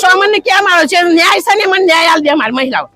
સોમન ને કેમ આવ્યો છે? ન્યાય છે ને, મને ન્યાય આલ દે મારી મહિલાઓ.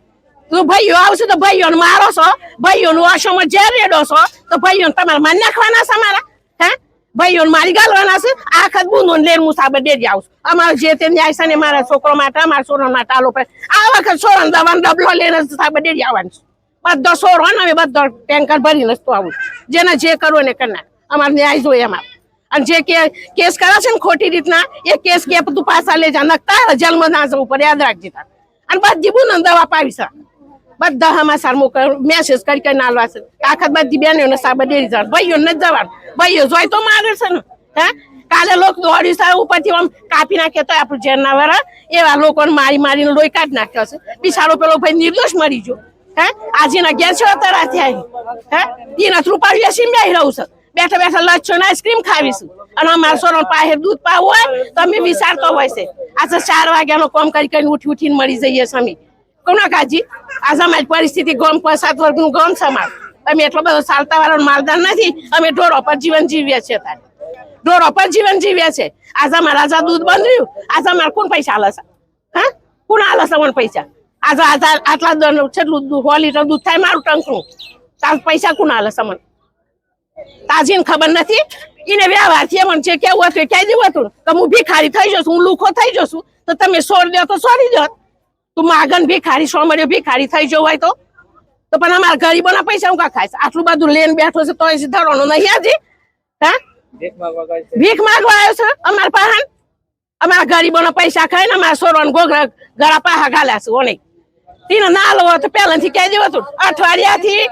તું ભાઈઓ આવશે તો ભાઈઓને મારો છો. ભાઈઓનું આશોમાં ઝેર રેડો છો, તો ભાઈઓને તમારે માન નાખવાના છે મારા? હે? ભાઈઓને મારી ગાલવાના છે? આખત બુંદો લેર હું સાબર ડેરી આવું છું. અમારે જે તે ન્યાય છે ને, મારા છોકરો માટે, અમારા સોરણ માટે આલો પડે. આ વખત સોરણ દવાનો ડબલો લઈને સાબર ડેરી આવવાનું છે. બધો સોરો ને અમે બધો ટેન્કર ભરીને જ તો આવું જેને જે કરવું ને કરી નાખ. અમારે ન્યાય જોઈએ અમારે. અને જે કે કેસ કરે છે ને ખોટી રીતના, એ કેસ કે તું પાછા લે જા નખતા જેલમાં ના જવું પડે યાદ રાખજે તાર. અને બધી બુન દવા પાવી છે બધા હમાસાર મોકલ મેસેજ કરી કરી નાલવા છે. આખા બધી બેનોને સાબર ડેરી જવાનું ભાઈઓ ને જવાનું. ભાઈઓ જોઈ તો મારે છે ને. હે? કાલે લોકો દોડ્યું છે, ઉપરથી આમ કાપી નાખે તો આપણું જેલ ના વરા. એવા લોકોને મારી મારીને લોહી કાઢી નાખ્યો છે. બિચારો પેલો ભાઈ નિર્દોષ મરી ગયો. હે? આજના ઘેર છે, અત્યારે હે? એના રૂપાળી વેસી મેં રહું છે. બેઠા બેઠા લચ્છો આઈસ્ક્રીમ ખાવીશું. અને અમારા સોનો પાસે દૂધ પાવું હોય તો અમે વિચારતો હોય છે. આજે ચાર વાગ્યાનો કામ કરી કરીને ઉઠી ઉઠીને મળી જઈએ છે અમે કોના કાજી? આજે અમારી પરિસ્થિતિ ગમ પસાત વર્ગનું ગમ સમાજ અમે એટલો બધો ચાલતા વાળો માલદાર નથી, અમે ઢોરો પર જીવન જીવીએ છીએ તારે. ઢોરો પર જીવન જીવીએ છે આજે અમારે રાજા દૂધ બંધ રહ્યું આજે અમારે કોણ પૈસા આલે છે? હા? કોણ આલે છે મને પૈસા? આજે આટલા આટલા છેલ્લું દૂધ લીટર દૂધ થાય મારું ટંકનું તાર પૈસા કોણ આલે છે મને? તાજીને ખબર નથી. એને વ્યવહારથી મને છે કેવું હતું એ જેવું હતું. તો હું ભિખારી થઈ જશું હું લુખો થઈ જશું તો તમે સોર દો તો સોરી દો. તું માગન ભિખારી સો મળ્યો ભિખારી થઈ જવું હોય તો. તો પણ અમારા ગરીબોના પૈસા હું કા ખાઈશ? આટલું બધું લેન બેઠો છે તો ધરવાનું નહીં હજી. હા? ભીખ માગવા આવ્યો છે અમારા પાહન? અમારા ગરીબોના પૈસા ખાય ને અમારા સોરવાનું ગોગરા ગળા પાહા ગાલ્યા છે ઓને. તીને ના લો તો પહેલાથી કહી દેવું હતું, અઠવાડિયાથી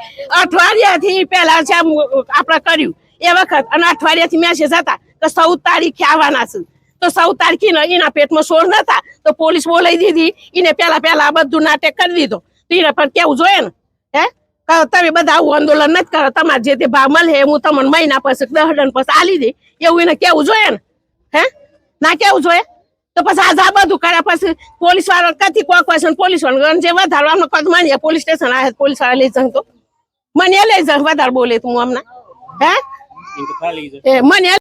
અઠવાડિયાથી પહેલા છે આપણે કર્યું. એ વખત અને અઠવાડિયાથી મેસેજ હતા કે ચૌદ તારીખે આવવાના છે. તો સૌ તારીખી એના પેટમાં સોર નતા, તો પોલીસ બોલાવી દીધી. એને પેલા પેલા બધું નાટક કરી દીધો. તો પણ કેવું જોઈએ ને? હે? તમે બધા આવું આંદોલન નથી કરો. તમારે જે તે ભાવ મળે હું તમને મહિના પછી દસ દન પછી આલી દે એવું એને કેવું જોઈએ ને? હે? ના કેવું જોઈએ? તો પછી આ આ બધું કર્યા પછી પોલીસવાળા કથી કોક હોય છે પોલીસવાળા જે વધારવાનું કદ માનીએ પોલીસ સ્ટેશન આવે પોલીસવાળા લઈ જાય તો. મને લઈ જાય વધારે બોલે તું હમણાં હે? એ મને